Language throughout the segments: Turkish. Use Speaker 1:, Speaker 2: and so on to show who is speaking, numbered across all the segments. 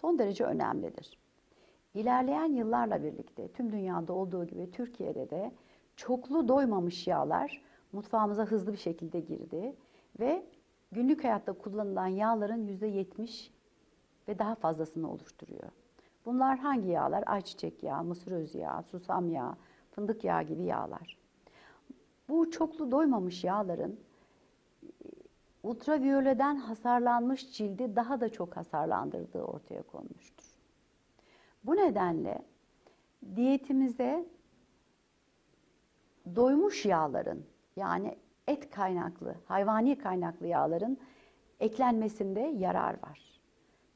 Speaker 1: son derece önemlidir. İlerleyen yıllarla birlikte tüm dünyada olduğu gibi Türkiye'de de çoklu doymamış yağlar mutfağımıza hızlı bir şekilde girdi ve günlük hayatta kullanılan yağların %70 ve daha fazlasını oluşturuyor. Bunlar hangi yağlar? Ayçiçek yağı, mısır özü yağı, susam yağı, fındık yağı gibi yağlar. Bu çoklu doymamış yağların ultraviyoleden hasarlanmış cildi daha da çok hasarlandırdığı ortaya konmuştur. Bu nedenle diyetimize doymuş yağların yani et kaynaklı, hayvani kaynaklı yağların eklenmesinde yarar var.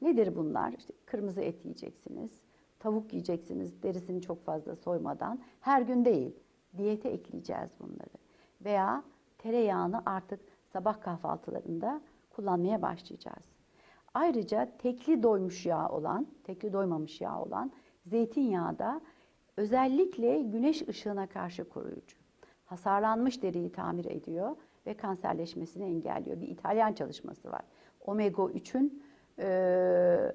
Speaker 1: Nedir bunlar? İşte kırmızı et yiyeceksiniz, tavuk yiyeceksiniz derisini çok fazla soymadan. Her gün değil, diyete ekleyeceğiz bunları. Veya tereyağını artık sabah kahvaltılarında kullanmaya başlayacağız. Ayrıca tekli doymuş yağ olan, tekli doymamış yağ olan zeytinyağı da özellikle güneş ışığına karşı koruyucu. Hasarlanmış deriyi tamir ediyor ve kanserleşmesini engelliyor. Bir İtalyan çalışması var. Omega 3'ün e,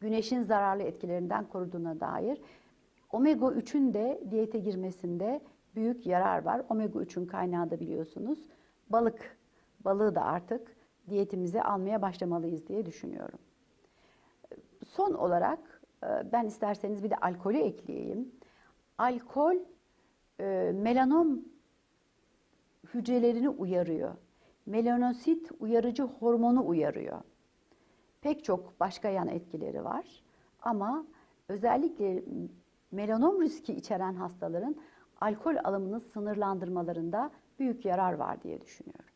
Speaker 1: güneşin zararlı etkilerinden koruduğuna dair. Omega 3'ün de diyete girmesinde büyük yarar var. Omega 3'ün kaynağı da biliyorsunuz balık. Balığı da artık diyetimize almaya başlamalıyız diye düşünüyorum. Son olarak e, ben isterseniz bir de alkolü ekleyeyim. Alkol e, melanom hücrelerini uyarıyor. Melanosit uyarıcı hormonu uyarıyor. Pek çok başka yan etkileri var. Ama özellikle melanom riski içeren hastaların alkol alımını sınırlandırmalarında büyük yarar var diye düşünüyorum.